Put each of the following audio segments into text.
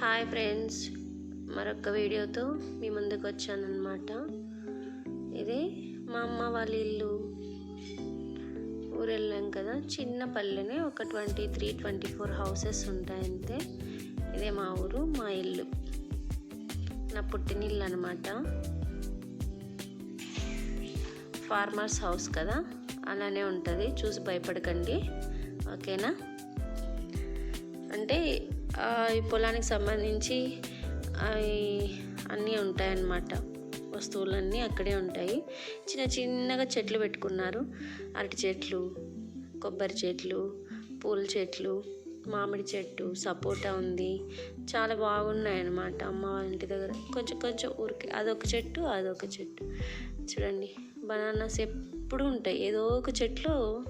Hi friends. మరొక వీడియోతో మీ ముందుకు వచ్చానమాట ఇది మా అమ్మ వాళ్ళ ఇల్లు. ఊరు వెళ్ళాం కదా. చిన్న పల్లెనే ఒక twenty three twenty four houses ఉంటాయంతే. ఇదే మా ఊరు మా ఇల్లు. నా పుట్టినిల్లు అనమాట ఫార్మర్స్ హౌస్ కదా. అలానే ఉంటుంది. చూసి భయపడకండి. ఓకేనా? అంటే ఈ పొలానికి సంబంధించి అవి అన్నీ ఉంటాయన్నమాట. వస్తువులన్నీ అక్కడే ఉంటాయి. చిన్న చిన్నగా చెట్లు పెట్టుకున్నారు. అరటి చెట్లు కొబ్బరి చెట్లు పూల చెట్లు మామిడి చెట్టు సపోటా ఉంది. చాలా బాగున్నాయి అన్నమాట అమ్మ వాళ్ళ ఇంటి దగ్గర. కొంచెం కొంచెం ఊరికి అదొక చెట్టు అదొక చెట్టు. చూడండి బనానాస్ ఎప్పుడు ఉంటాయి. ఏదో ఒక చెట్లు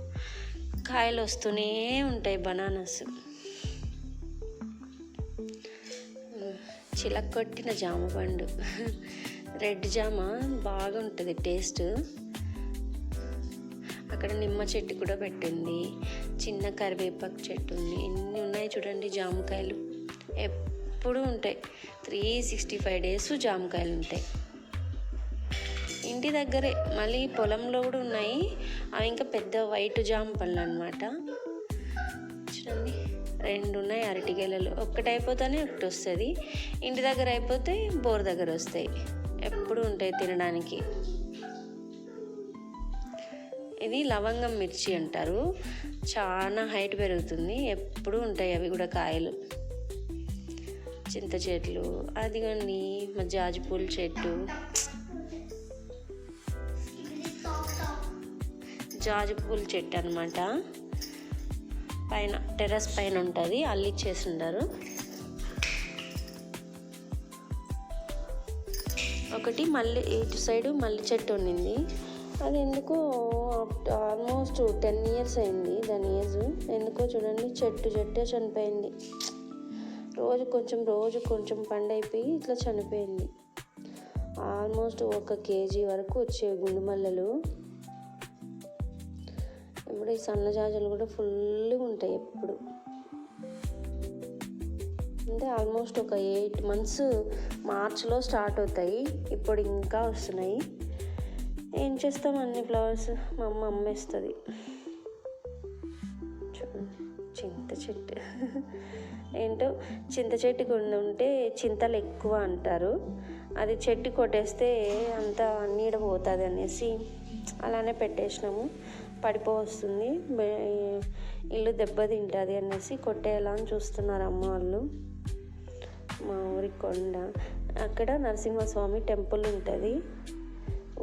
కాయలు వస్తూనే ఉంటాయి బనానాస్. చిలక్కొట్టిన జామ పండు. రెడ్ జామ బాగుంటుంది టేస్ట్. అక్కడ నిమ్మ చెట్టు కూడా పెట్టింది. చిన్న కరివేపాకు చెట్టు ఉంది. ఎన్ని ఉన్నాయి చూడండి జామకాయలు. ఎప్పుడు ఉంటాయి. త్రీ సిక్స్టీ ఫైవ్ డేస్ జామకాయలు ఉంటాయి. ఇంటి దగ్గరే మళ్ళీ పొలంలో కూడా ఉన్నాయి. అవి ఇంకా పెద్ద వైట్ జామ పళ్ళు అనమాట చూడండి. రెండు ఉన్నాయి అరటికాయలలో. ఒక్కటి అయిపోతేనే ఒకటి వస్తుంది. ఇంటి దగ్గర అయిపోతే బోర్ దగ్గర వస్తాయి. ఎప్పుడు ఉంటాయి తినడానికి? ఇది లవంగం మిర్చి అంటారు. చాలా హైట్ పెరుగుతుంది. ఎప్పుడు ఉంటాయి అవి కూడా కాయలు. చింత చెట్లు అదిగోండి మా జాజిపూల చెట్టు. జాజిపూల చెట్టు అనమాట పైన టెర్రస్ పైన ఉంటుంది అల్లిచ్చేసి ఉండరు. ఒకటి మళ్ళీ ఇటు సైడు మల్లి చెట్టు ఉండింది అది ఎందుకో ఆల్మోస్ట్ టెన్ ఇయర్స్ అయింది దాని ఏజ్. ఎందుకో చూడండి చెట్టు చెట్టే చనిపోయింది. రోజు కొంచెం రోజు కొంచెం పండైపోయి ఇట్లా చనిపోయింది. ఆల్మోస్ట్ ఒక కేజీ వరకు వచ్చేవి గుండు మల్లెలు. ఇప్పుడు ఈ సన్నజాజులు కూడా ఫుల్గా ఉంటాయి ఎప్పుడు. అంటే ఆల్మోస్ట్ ఒక ఎయిట్ మంత్స్ మార్చ్లో స్టార్ట్ అవుతాయి. ఇప్పుడు ఇంకా వస్తున్నాయి. ఏం చేస్తాం అన్ని ఫ్లవర్స్? మా అమ్మ అమ్మేస్తుంది. చింత చెట్టు. ఏంటో చింత చెట్టు కొన్ని ఉంటే చింతలు ఎక్కువ అంటారు. అది చెట్టు కొట్టేస్తే అంతా నీడ పోతుంది అనేసి అలానే పెట్టేసినాము. పడిపోవస్తుంది. ఇల్లు దెబ్బతింటుంది అనేసి కొట్టేయాలని అని చూస్తున్నారు అమ్మ వాళ్ళు. మా ఊరి కొండ. అక్కడ నరసింహస్వామి టెంపుల్ ఉంటుంది.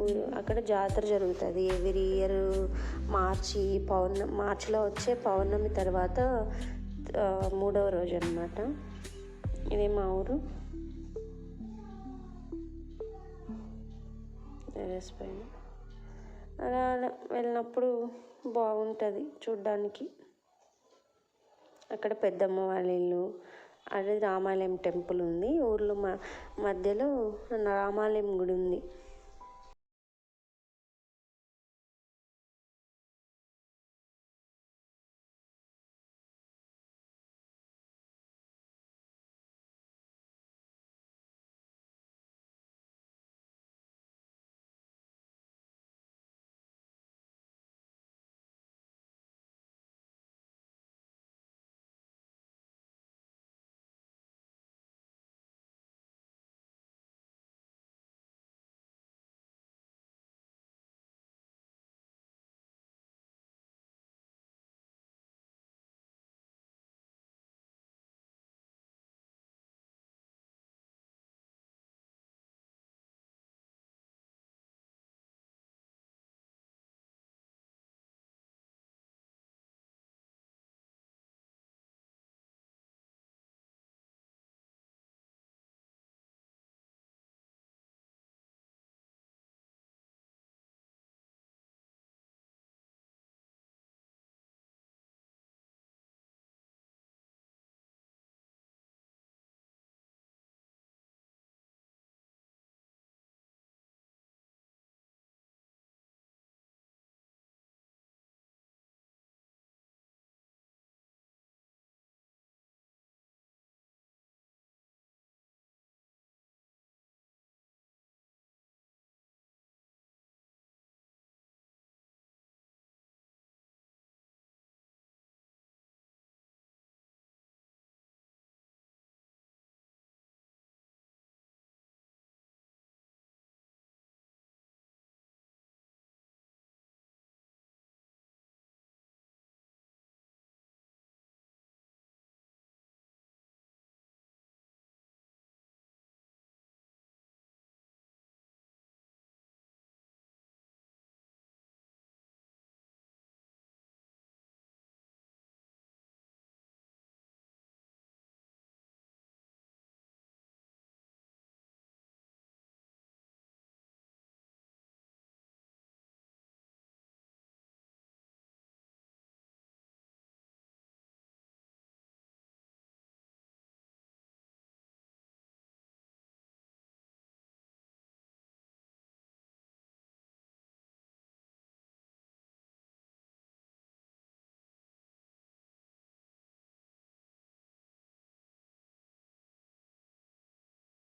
ఊరు అక్కడ జాతర జరుగుతుంది. ఎవ్రీ ఇయర్ మార్చి పౌర్ణమి మార్చిలో వచ్చే పౌర్ణమి తర్వాత మూడవ రోజు అనమాట ఇదే మా ఊరు. టెర్రస్ పైన అలా వెళ్ళినప్పుడు బాగుంటుంది చూడ్డానికి. అక్కడ పెద్దమ్మ వాళ్ళ ఇల్లు అదే రామాలయం టెంపుల్ ఉంది. ఊర్లో మ మధ్యలో రామాలయం గుడి ఉంది.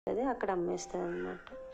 అక్కడ అమ్మేస్తుంది అనమాట